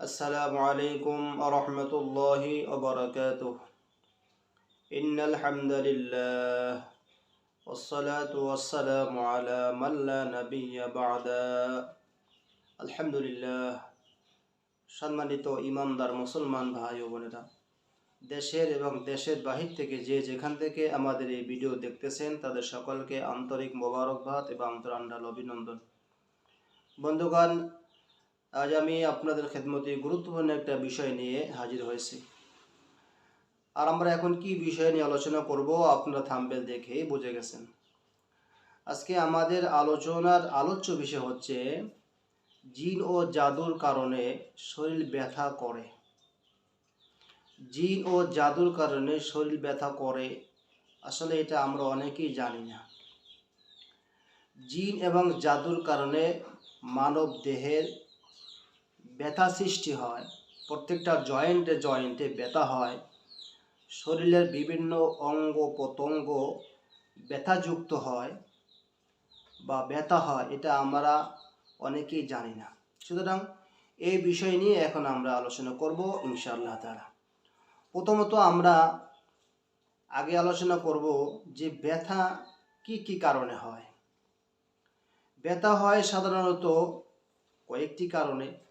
السلام عليكم ورحمة الله وبركاته إن الحمد لله والصلاة والسلام على من لا نبي بعد الحمد لله সম্মানিত ইমানদার মুসলমান ভাই ও বোনেরা দেশের এবং দেশের বাহির থেকে যে যেখান থেকে আমাদের এই ভিডিও দেখতেছেন তাদের সকলকে আন্তরিক মোবারকবাদ এবং আন্তরান্ডাল অভিনন্দন বন্ধুগণ আজ আমি আপনাদের খেদমতে গুরুত্বপূর্ণ একটা বিষয় নিয়ে হাজির হয়েছি। আর আমরা এখন কি বিষয় নিয়ে আলোচনা করব আপনারা থাম্বেল দেখেই বুঝে গেছেন। আজকে আমাদের আলোচনার আলোচ্য বিষয় হচ্ছে, জিন ও জাদুর কারণে শরীর ব্যথা করে। জিন ও জাদুর কারণে শরীর ব্যথা করে, আসলে এটা আমরা অনেকেই জানি না। জিন এবং জাদুর কারণে মানব দেহের ব্যথা সৃষ্টি হয়, প্রত্যেকটা জয়েন্টে জয়েন্টে ব্যথা হয়। শরীরের বিভিন্ন অঙ্গ প্রত্যঙ্গ ব্যথাযুক্ত হয় বা ব্যথা হয়, এটা আমরা অনেকেই জানি না। সুতরাং এই বিষয় নিয়ে এখন আমরা আলোচনা করব ইনশাআল্লাহ তারা প্রথমত আমরা আগে আলোচনা করব যে ব্যথা কি কি কারণে হয়। ব্যথা হয় সাধারণত কয়েকটি কারণে।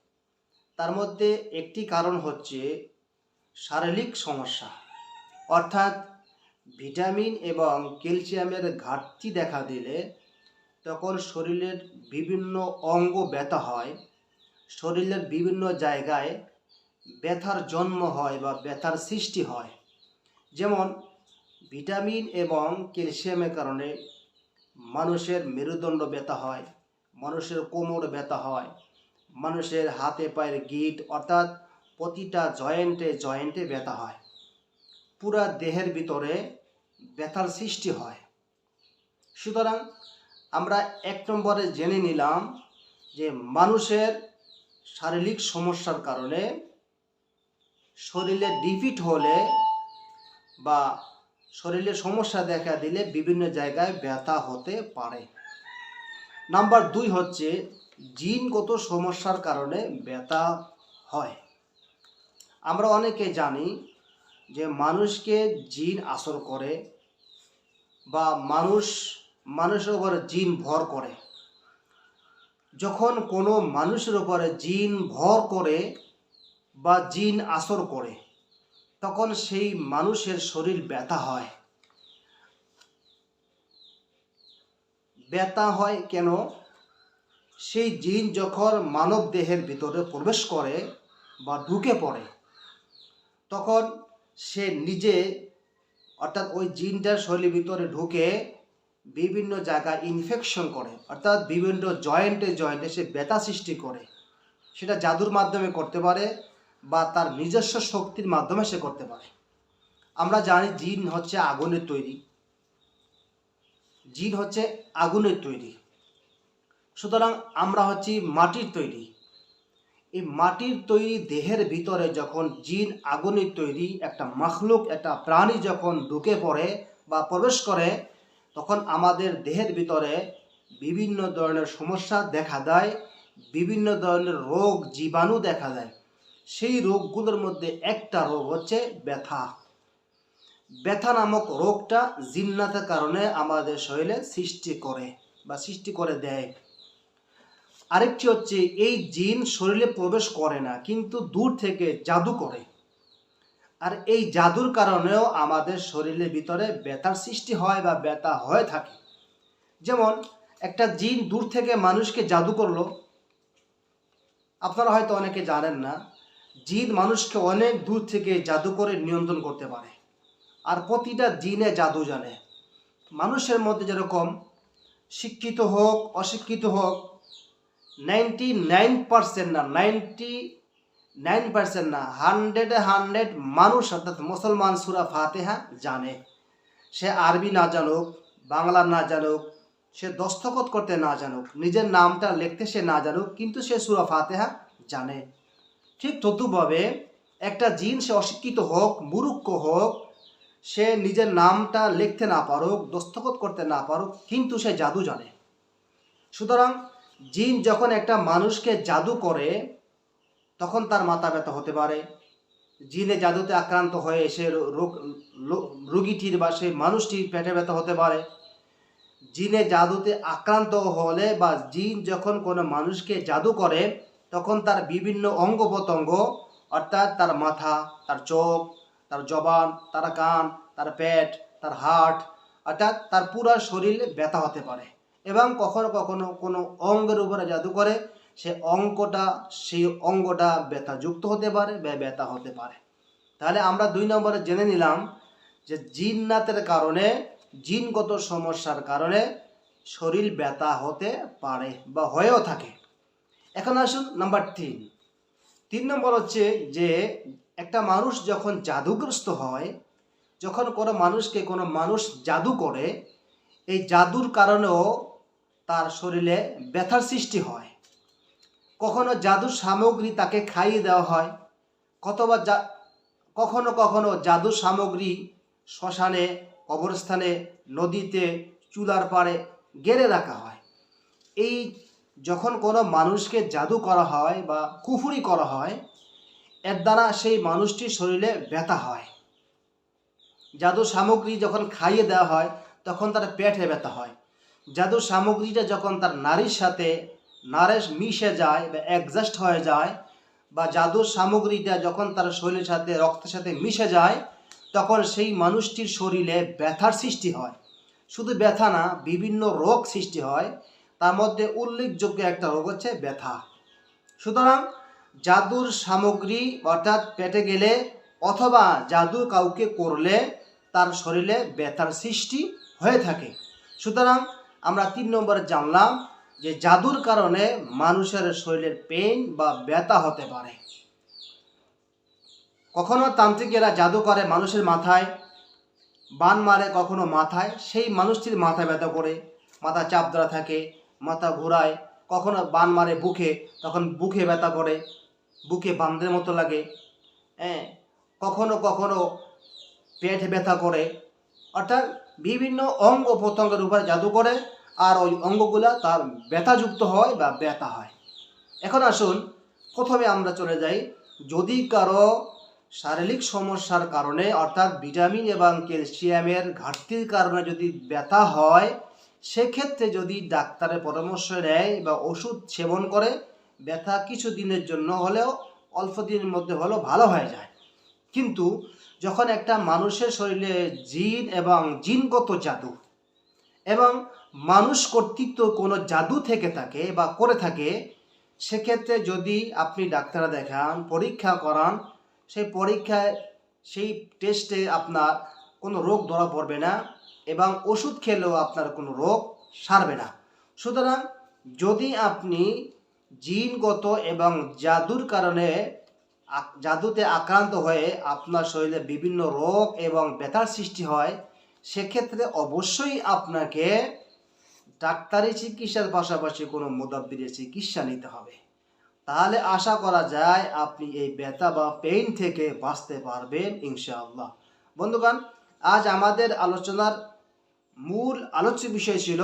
তার মধ্যে একটি কারণ হচ্ছে শারীরিক সমস্যা। অর্থাৎ ভিটামিন এবং ক্যালসিয়ামের ঘাটতি দেখা দিলে তখন শরীরের বিভিন্ন অঙ্গ ব্যথা হয়, শরীরের বিভিন্ন জায়গায় ব্যথার জন্ম হয় বা ব্যথার সৃষ্টি হয়। যেমন ভিটামিন এবং ক্যালসিয়ামের কারণে মানুষের মেরুদণ্ড ব্যথা হয়, মানুষের কোমর ব্যথা হয় মানুষের হাতে পায়ের গিট, অর্থাৎ প্রতিটা জয়েন্টে জয়েন্টে ব্যথা হয়। পুরা দেহের ভিতরে ব্যথার সৃষ্টি হয়। সুতরাং আমরা এক নম্বরে জেনে নিলাম যে মানুষের শারীরিক সমস্যার কারণে শরীরে ডিফিট হলে বা শরীরে সমস্যা দেখা দিলে বিভিন্ন জায়গায় ব্যথা হতে পারে। নাম্বার দুই হচ্ছে জিনগত সমস্যার কারণে ব্যথা হয়। আমরা অনেকে জানি যে মানুষকে জিন আসর করে বা মানুষ, মানুষের উপরে জিন ভর করে। যখন কোনো মানুষের উপরে জিন ভর করে বা জিন আসর করে, তখন সেই মানুষের শরীর ব্যথা হয়। ব্যথা হয় কেন? সেই জিন যখন মানব দেহের ভিতরে প্রবেশ করে বা ঢুকে পড়ে, তখন সে নিজে অর্থাৎ ওই জিনটার শরীরের ভিতরে ঢুকে বিভিন্ন জায়গায় ইনফেকশন করে, অর্থাৎ বিভিন্ন জয়েন্টে জয়েন্টে সে ব্যথা সৃষ্টি করে। সেটা জাদুর মাধ্যমে করতে পারে বা তার নিজস্ব শক্তির মাধ্যমে সে করতে পারে। আমরা জানি জিন হচ্ছে আগুনের তৈরি। জিন হচ্ছে আগুনের তৈরি। সুতরাং আমরা হচ্ছি মাটির তৈরি। এই মাটির তৈরি দেহের ভিতরে যখন জিন আগুনের তৈরি, একটা মাখলুক, একটা প্রাণী যখন ঢুকে পড়ে বা প্রবেশ করে, তখন আমাদের দেহের ভিতরে বিভিন্ন ধরনের সমস্যা দেখা দেয়, বিভিন্ন ধরনের রোগ, জীবাণু দেখা দেয়। সেই রোগগুলোর মধ্যে একটা রোগ হচ্ছে ব্যথা। ব্যথা নামক রোগটা জিন্নাতের কারণে আমাদের শরীরে সৃষ্টি করে বা সৃষ্টি করে দেয়। আরেকটি হচ্ছে, এই জিন শরীরে প্রবেশ করে না, কিন্তু দূর থেকে জাদু করে। আর এই জাদুর কারণেও আমাদের শরীরের ভিতরে ব্যথার সৃষ্টি হয় বা ব্যথা হয়ে থাকে। যেমন, একটা জিন দূর থেকে মানুষকে জাদু করল। আপনারা হয়তো অনেকে জানেন না, জিন মানুষকে অনেক দূর থেকে জাদু করে নিয়ন্ত্রণ করতে পারে। আর প্রতিটা জিনে জাদু জানে। মানুষের মধ্যে যেরকম শিক্ষিত হোক, অশিক্ষিত হোক নাইনটি নাইন পার্সেন্ট না, নাইনটি নাইন পার্সেন্ট না, হান্ড্রেডে হান্ড্রেড মানুষ অর্থাৎ মুসলমান সুরা ফাতেহা জানে। সে আরবি না জানুক, বাংলা না জানুক, সে দস্তখত করতে না জানুক, নিজের নামটা লিখতে সে না জানুক, কিন্তু সে সুরা ফাতেহা জানে। ঠিক তদ্রুপভাবে একটা জিন সে অশিক্ষিত হোক মুরুক্ষ হোক, সে নিজের নামটা লিখতে না পারুক, দস্তখত করতে না পারুক, কিন্তু সে জাদু জানে। সুতরাং জিন যখন একটা মানুষকে জাদু করে, তখন তার মাথা ব্যথা হতে পারে। জিনে জাদুতে আক্রান্ত হয়ে সে রোগীটির বা সেই মানুষটির পেটে ব্যথা হতে পারে। জিনে জাদুতে আক্রান্ত হলে বা জিন যখন কোনো মানুষকে জাদু করে, তখন তার বিভিন্ন অঙ্গ প্রত্যঙ্গ অর্থাৎ তার মাথা, তার চোখ, তার জবান, তার কান, তার পেট, তার হার্ট, অর্থাৎ তার পুরো শরীরে ব্যথা হতে পারে। এবং কখনো কখনো কোনো অঙ্গের উপরে জাদু করে, সে অঙ্কটা, সেই অঙ্গটা ব্যথাযুক্ত হতে পারে বা ব্যথা হতে পারে। তাহলে আমরা দুই নম্বরে জেনে নিলাম যে জিননাতের কারণে, জিনগত সমস্যার কারণে শরীর ব্যথা হতে পারে বা হয়েও থাকে। এখন আসুন নাম্বার তিন। তিন নম্বর হচ্ছে যে একটা মানুষ যখন জাদুগ্রস্ত হয়, যখন কোনো মানুষকে কোনো মানুষ জাদু করে, এই জাদুর কারণেও তার শরীরে ব্যথার সৃষ্টি হয়। কখনো জাদুর সামগ্রী তাকে খাইয়ে দেওয়া হয় কতবার যা কখনো কখনো জাদু সামগ্রী শ্মশানে, কবরস্থানে, নদীতে, চুলার পাড়ে গেড়ে রাখা হয়। এই যখন কোনো মানুষকে জাদু করা হয় বা কুফুরি করা হয়, এর দ্বারা সেই মানুষটির শরীরে ব্যথা হয়। জাদু সামগ্রী যখন খাইয়ে দেওয়া হয়, তখন তার পেটে ব্যথা হয়। জাদু সামগ্রীটা যখন তার নারীর সাথে নারেশ মিশে যায় বা অ্যাডজাস্ট হয়ে যায় বা জাদুর সামগ্রীটা যখন তার শরীরের সাথে, রক্তের সাথে মিশে যায়, তখন সেই মানুষটির শরীরে ব্যথার সৃষ্টি হয়। শুধু ব্যথা না, বিভিন্ন রোগ সৃষ্টি হয়। তার মধ্যে উল্লেখযোগ্য একটা রোগ হচ্ছে ব্যথা। সুতরাং জাদুর সামগ্রী অর্থাৎ পেটে গেলে অথবা জাদু কাউকে করলে তার শরীরে ব্যথার সৃষ্টি হয়ে থাকে। সুতরাং আমরা তিন নম্বরে জানলাম যে জাদুর কারণে মানুষের শরীরের পেইন বা ব্যথা হতে পারে। কখনো তান্ত্রিকেরা জাদু করে মানুষের মাথায়, বান মারে কখনো মাথায়, সেই মানুষটির মাথায় ব্যথা করে, মাথা চাপ ধরা থাকে, মাথা ঘোরায়, কখনো বান মারে বুকে, তখন বুকে ব্যথা করে, বুকে বান্ধের মতো লাগে হ্যাঁ কখনো কখনো পেটে ব্যথা করে, অর্থাৎ বিভিন্ন অঙ্গ প্রত্যঙ্গের উপরে জাদু করে আর ওই অঙ্গগুলা তার ব্যথাযুক্ত হয় বা ব্যথা হয়। এখন আসুন, প্রথমে আমরা চলে যাই। যদি কারও শারীরিক সমস্যার কারণে, অর্থাৎ ভিটামিন এবং ক্যালসিয়ামের ঘাটতির কারণে যদি ব্যথা হয়, সেক্ষেত্রে যদি ডাক্তারের পরামর্শ নেয় বা ওষুধ সেবন করে, ব্যথা কিছু দিনের জন্য হলেও অল্প দিনের মধ্যে হলেও ভালো হয়ে যায়। কিন্তু যখন একটা মানুষের শরীরে জিন এবং জিনগত জাদু এবং মানুষ কর্তৃত্ব কোনো জাদু থেকে থাকে বা করে থাকে, সেক্ষেত্রে যদি আপনি ডাক্তার দেখান, পরীক্ষা করান, সেই পরীক্ষায়, সেই টেস্টে আপনার কোনো রোগ ধরা পড়বে না এবং ওষুধ খেলেও আপনার কোনো রোগ সারবে না। সুতরাং যদি আপনি জিনগত এবং জাদুর কারণে জাদুতে আক্রান্ত হয়ে আপনার শরীরে বিভিন্ন রোগ এবং ব্যথার সৃষ্টি হয়, সেক্ষেত্রে অবশ্যই আপনাকে ডাক্তারি চিকিৎসার পাশাপাশি কোনো মোদাব্বিরের চিকিৎসা নিতে হবে। তাহলে আশা করা যায় আপনি এই ব্যথা বা পেইন থেকে বাঁচতে পারবেন ইনশাআল্লাহ। বন্ধুগণ, আজ আমাদের আলোচনার মূল আলোচ্য বিষয় ছিল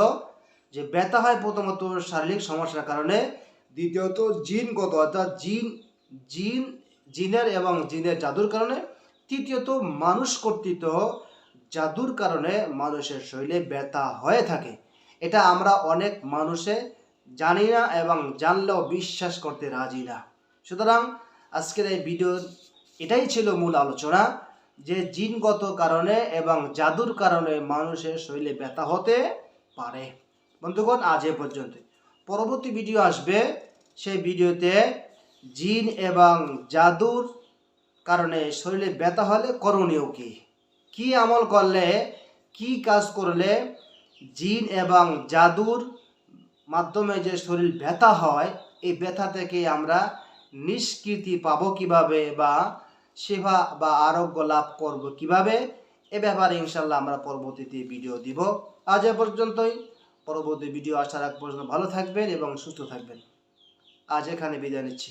যে ব্যথা হয় প্রথমত শারীরিক সমস্যার কারণে, দ্বিতীয়ত জিনগত অর্থাৎ জিন জিন জিনের এবং জিনের জাদুর কারণে। তৃতীয়ত, মানুষ কর্তৃত জাদুর কারণে মানুষের শরীরে ব্যথা হয়ে থাকে। এটা আমরা অনেক মানুষে জানি না এবং জানলেও বিশ্বাস করতে রাজি না। সুতরাং আজকের এই ভিডিও এটাই ছিল মূল আলোচনা যে জিনগত কারণে এবং জাদুর কারণে মানুষের শরীরে ব্যথা হতে পারে। বন্ধুগণ, আজ এ পর্যন্ত পরবর্তী ভিডিও আসবে, সেই ভিডিওতে জিন এবং জাদুর কারণে শরীরে ব্যথা হলে করণীয় কি? কি আমল করলে, কি কাজ করলে জিন এবং জাদুর মাধ্যমে যে শরীর ব্যথা হয়, এই ব্যথা থেকে আমরা নিষ্কৃতি পাবো কীভাবে বা সেবা বা আরোগ্য লাভ করব কীভাবে? এ ব্যাপারে ইনশাল্লাহ আমরা পরবর্তীতে ভিডিও দিব। আজ এ পর্যন্তই। পরবর্তী ভিডিও আসার আগ পর্যন্ত ভালো থাকবেন এবং সুস্থ থাকবেন। আজ এখানে বিদায় নিচ্ছি।